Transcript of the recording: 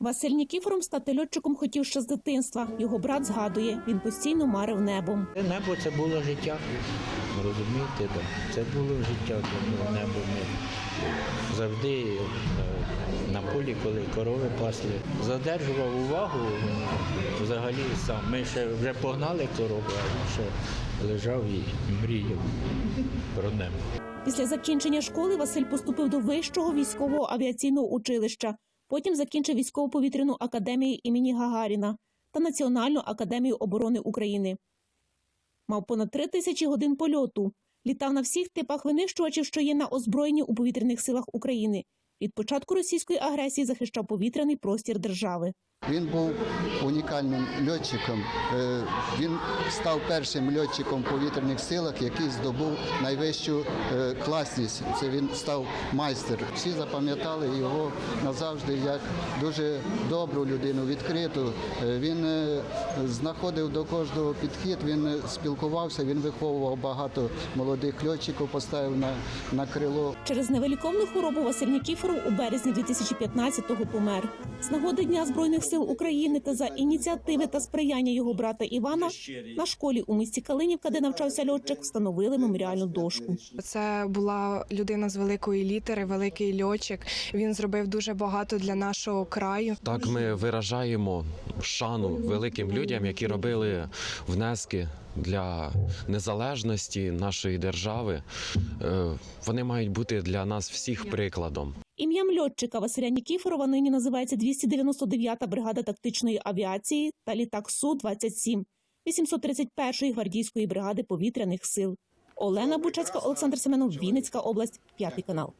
Василь Нікіфором стати льотчиком хотів ще з дитинства. Його брат згадує, він постійно марив небом. Небо це було життя. Розумієте, да. це було життя, небо ми завжди е, на полі, коли корови пасли, задержував увагу взагалі сам. Ми ще вже погнали корову, а він ще лежав і мріяв про небо. Після закінчення школи Василь поступив до вищого військового авіаційного училища. Потім закінчив військово-повітряну академію імені Гагаріна та Національну академію оборони України. Мав понад три тисячі годин польоту. Літав на всіх типах винищувачів, що є на озброєнні у повітряних силах України. Від початку російської агресії захищав повітряний простір держави. Він був унікальним льотчиком. Е, Він став першим льотчиком в повітряних силах, який здобув найвищу е, класність. Це він став майстер. Всі запам'ятали його назавжди як дуже добру людину, відкриту. Е, Він знаходив до кожного підхід, він спілкувався, він виховував багато молодих льотчиків, поставив на, на крило. Через невеликовну хворобу Василь Нікіфоров у березні 2015-го помер. З нагоди Дня Збройних сил України та за ініціативи та сприяння його брата Івана на школі у місті Калинівка, де навчався льотчик, встановили меморіальну дошку. Це була людина з великої літери, великий льотчик. Він зробив дуже багато для нашого краю. Так ми виражаємо шану великим людям, які робили внески для незалежності нашої держави. Е, Вони мають бути для нас всіх прикладом. Льотчика Василя Нікіфорова нині називається 299-та бригада тактичної авіації та літак Су-27 831-ї гвардійської бригади повітряних сил. Олена Бучацька, Олександр Семенов, Вінницька область, п'ятий канал.